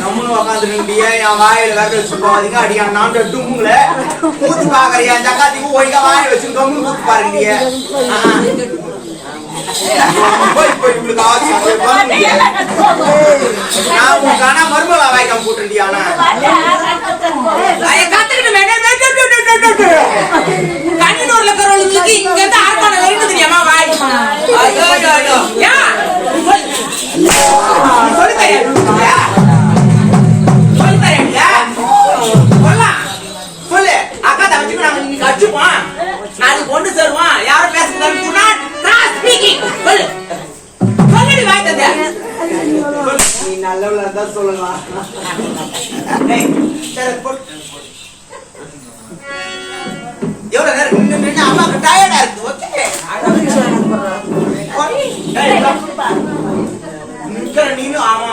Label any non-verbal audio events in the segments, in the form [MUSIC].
நம்மளும் உக்காந்துருக்கிய என் வாயில வேக வச்சு போவாதீங்க அடியா நான் டும்முங்கள ஊத்து பாக்குறியா? ஜக்காத்திக்கு ஒழுங்கா வாயில வச்சு கம்மு ஊத்து பாருங்க மருமலா வாய்க்காம போட்டுண்டியா கண்ணூர்ல இருக்கிறவங்களுக்கு இங்க இருந்து ஆர்ப்பாட்டம் வரைக்கும் தெரியாமா வாய்? நல்லவளா இருந்தா சொல்லலாம் எவ்வளவு நேரம் நின்னு நின்னு அம்மாக்கு டயர்டா இருக்கு ஓகே நீனும் ஆமா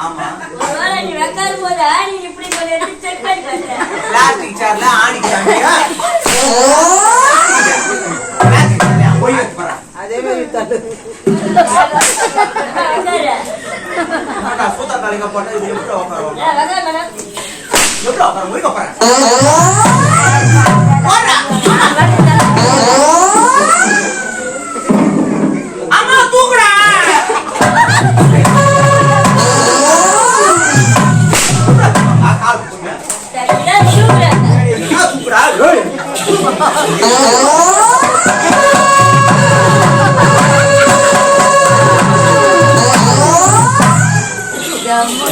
ஆமா. பிளாஸ்டிக் சேர்ல போய் போறேன் சூத்தா தலைங்க போட்டா இது எப்படி உட்காரும் எப்படி உட்காரும் முடிக்க போறேன்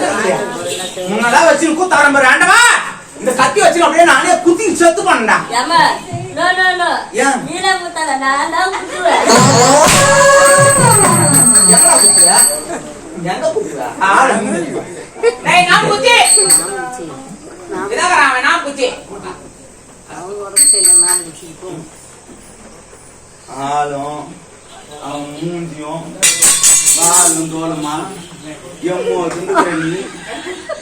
தரலையா? முன்னெல்லாம் வச்சு கூத்தாடம் பாரு ஆண்டவா. இந்த கத்தி வச்சு அப்படியே நானே குத்தி செத்து பண்ணா No, no, no. Yan. Nila mo talaga. Alam ko to. Yan ka pukla. Yan ka pukla. Alam mo to. டேய் நான் குச்சி இதாகறாம நான் குச்சி அவன் உடம்பு இல்லை நான் குச்சி போ ஆளும் அவன் மூஞ்சியும் வாலும் தோலமா எம்மோ தின்னு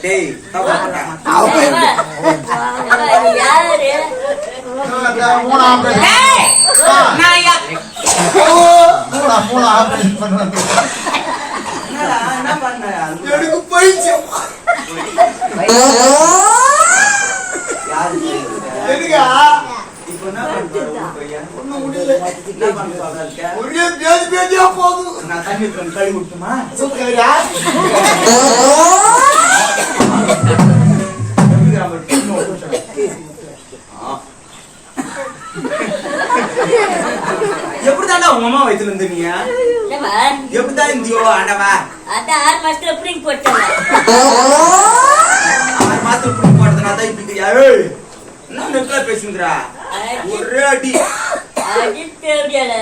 டேய் தவறு போட்டா. யாரு டேய், நான் யா- என்னடா, என்ன பண்ண எனக்கு பண்ண சொல்ற? ஒரே பேதி பேதியா போகுது. நான் தண்ணி கழுவி விட்டுமா [LAUGHS] ஆண்டவா அத ஆறு மாசத்துல புடிங்க போட்டாங்க ஆறு மாசத்துல புடிங்க போட்டதுனால தான் இப்படி ஏய் என்ன நெக்ல பேசுங்கடா ஒரே அடி. அடி தேவடியால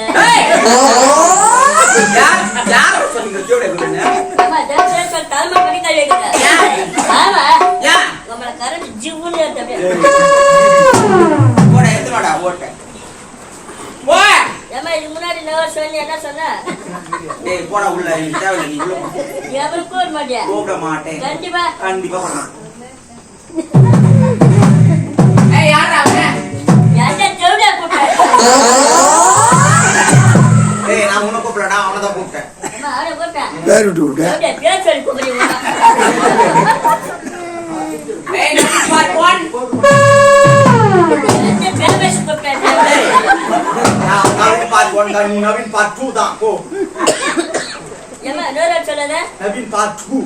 யார் யார் சொல்லுங்க? முன்னாடி டேய் போடா உள்ள எனக்கு தேவையில்லை நீ உள்ள போ எவருக்கு போட மாட்டேன் கூப்பிட மாட்டேன் கண்டிப்பா கண்டிப்பா போட மாட்டேன் ஏய் யாரா அவன் யாரா தேவடா கூப்பிட்டேன் ஏய் நான் உன்ன கூப்பிடலடா நவீன் பாட் 2 தான் போ [COUGHS] ஏமா இன்னொரு சொல்லுத? நவீன் பார்ட் டூ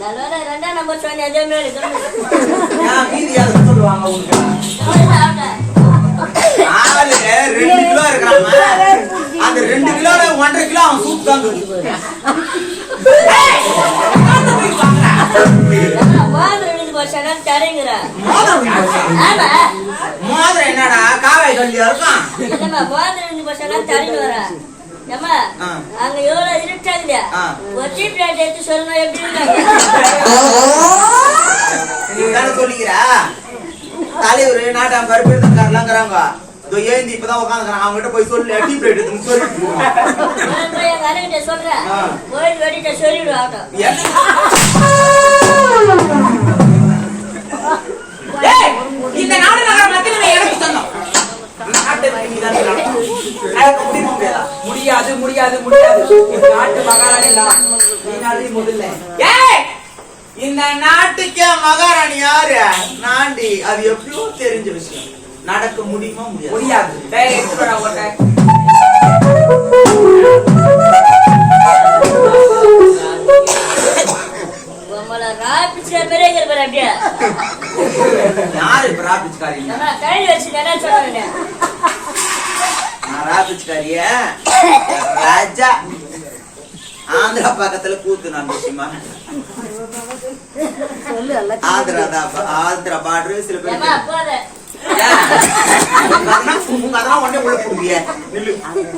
நல்ல ரெண்டாம் நம்பர் சொன்ன அதே மாதிரி ஏன் மீதி யாரும் சொல்லுவாங்க உங்களுக்கு? ஆளு ரெண்டு கிலோ இருக்கிறாங்க. அந்த ரெண்டு கிலோல ஒன்றரை கிலோ அவன் சூப் தான் மோதிரம் என்னடா காவாய் கல்லியா இருக்கான் என்னம்மா வாங்க ரெண்டு வருஷம் தரீங்க வர. அங்க எவ்வளவு இருட்டாங்க. ஒத்தி பிளேட் எடுத்து சொல்லணும் எப்படி இருக்காங்க சொல்லிக்கிறா? தலைவர் நாட்டாம் கருப்பு எடுத்துக்காரலாங்கிறாங்க இதோ ஏந்தி இப்பதான் உட்காந்துக்கிறான் அவங்க கிட்ட போய் சொல்லு டீ பிளேட் எங்க அண்ணன் சொல்றேன். ஏய், இந்த நாடு நகரம் மத்தியில எனக்கு சொந்தம் நாட்டை முடியாதா? முடியாது முடியாது. நாட்டு மகாராணி நான். நீ நாடு முதல்ல. ஏய்! இந்த நாட்டுக்கே மகாராணி யாரு? நாண்டி. அது எப்படியோ தெரிஞ்ச விஷயம். நடக்க முடியுமா முடியாது. முடியாது. டேய் எடுத்துடா ஓட்ட உங்களை ராபிச்சு பெரிய பேர் அப்படியே. யாரு இப்ப ராபிச்சுக்காரி ஏம்மா கையில் வச்சு என்ன சொல்றேன் நான் ராபிச்சுக்காரிய ராஜா. ஆந்திரா பக்கத்துல கூத்து நான் விஷயமா ஆந்திரா தான் ஆந்திரா பார்டர் சில பேர் ஏம்மா போத. உங்க அதெல்லாம் உடனே உள்ள நில்லு.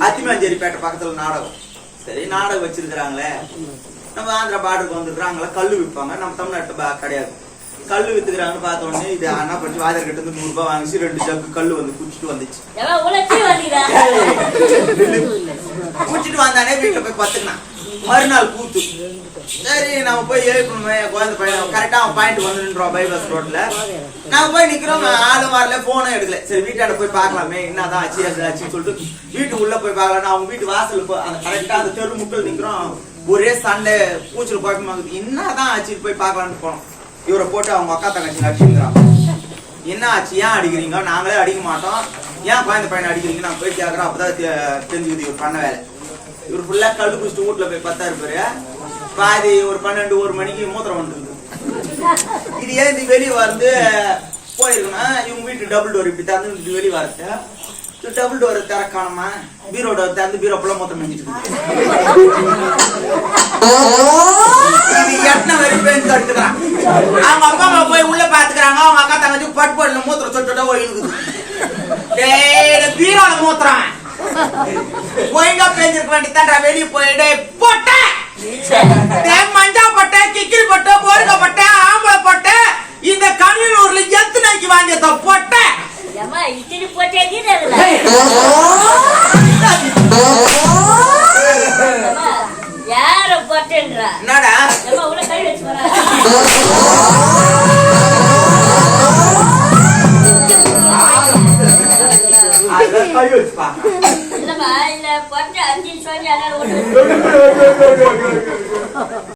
அத்திமாஞ்சேரி பேட்டை பக்கத்துல நாடகம். சரி நாடகம் வச்சிருக்கிறாங்களே. நம்ம ஆந்திரா பார்டருக்கு வந்துருக்காங்களா கல்லு விற்பாங்க. நம்ம தமிழ்நாட்டு கிடையாது. கல்லு வித்துக்கிறாங்கன்னு பார்த்த உடனே இது அண்ணா படிச்சு வாதர் கிட்ட இருந்து நூறு ரூபாய் வாங்கிச்சு ரெண்டு ஜக்கு கல்லு வந்து குடிச்சிட்டு வந்துச்சு. குடிச்சிட்டு வந்தானே வீட்டுல போய் பத்துக்கினான். மறுநாள் கூத்து. சரி நம்ம போய் எழுப்பணுமே குழந்தை பையன். கரெக்டா அவன் பாயிண்ட் வந்து நின்றோம் பைபாஸ் ரோட்ல நாம போய் நிக்கிறோம் ஆளும் வரல போனும் எடுக்கல. சரி வீட்டாண்ட போய் பார்க்கலாமே. என்னதான் ஆச்சு ஆச்சுன்னு சொல்லிட்டு வீட்டு உள்ள போய் பார்க்கலாம் அவங்க வீட்டு வாசல்ல போய் அந்த கரெக்டா அந்த தெரு முக்கில் நிக்கிறோம். ஒரே சண்டை பூச்சல் குழப்பம் என்னதான் ஆச்சு? போய் பாக்கலாம்னு போனோம். இவரை போட்டு அவங்க அக்கா தங்கச்சி அடிச்சுங்கிறான் என்ன ஆச்சு? ஏன் அடிக்கிறீங்க? நாங்களே அடிக்க மாட்டோம். ஏன் குழந்தை பையனை அடிக்கிறீங்க நான் போய் கேட்கறோம் அப்பதான் தெரிஞ்சுக்குது இவர் பண்ண வேலை. இவர் ஃபுல்லா கல்லு குடிச்சிட்டு வீட்டுல போய் பத்தா இருப்பாரு பாதி ஒரு பன்னெண்டு ஒரு மணிக்கு மூத்திரம் வந்துருக்கு இது ஏன் இது வெளியே வந்து போயிருக்கணும் இவங்க வீட்டு டபுள் டோர் இப்படி தந்து வெளியே வரது டபுள் டோர் திறக்கானமா பீரோ டோர் திறந்து பீரோ செஞ்சுட்டு இது எத்தனை வரைக்கும் பேருந்து தடுத்துக்கிறான் அவங்க அப்பா அம்மா போய் உள்ள பாத்துக்கிறாங்க. அவங்க அக்கா தங்கச்சி பட்டு போடல மூத்திரம் சொட்டு ஒழுகுது டேய் பீரோல மூத்திரம் ஒழுங்கா பேஞ்சிருக்க வேண்டியதான்டா வெளியே போயிடு போட்ட. மஞ்சா பட்ட கிக்கிரி பட்ட போருக பட்ட ஆம்பளை பட்ட இந்த கனியூர்ல எத்தனைக்கு வாங்கியத பொட்ட. இத்திரி போட்டே ஏம்மா யார போட்டேன்றா? என்னடா? ஏம்மா உள்ள கை வச்சு வரா. அத கை வச்சுப்பா இல்லம்மா இல்ல போட்டு அஞ்சு சொல்லி அதனால ஒண்ணு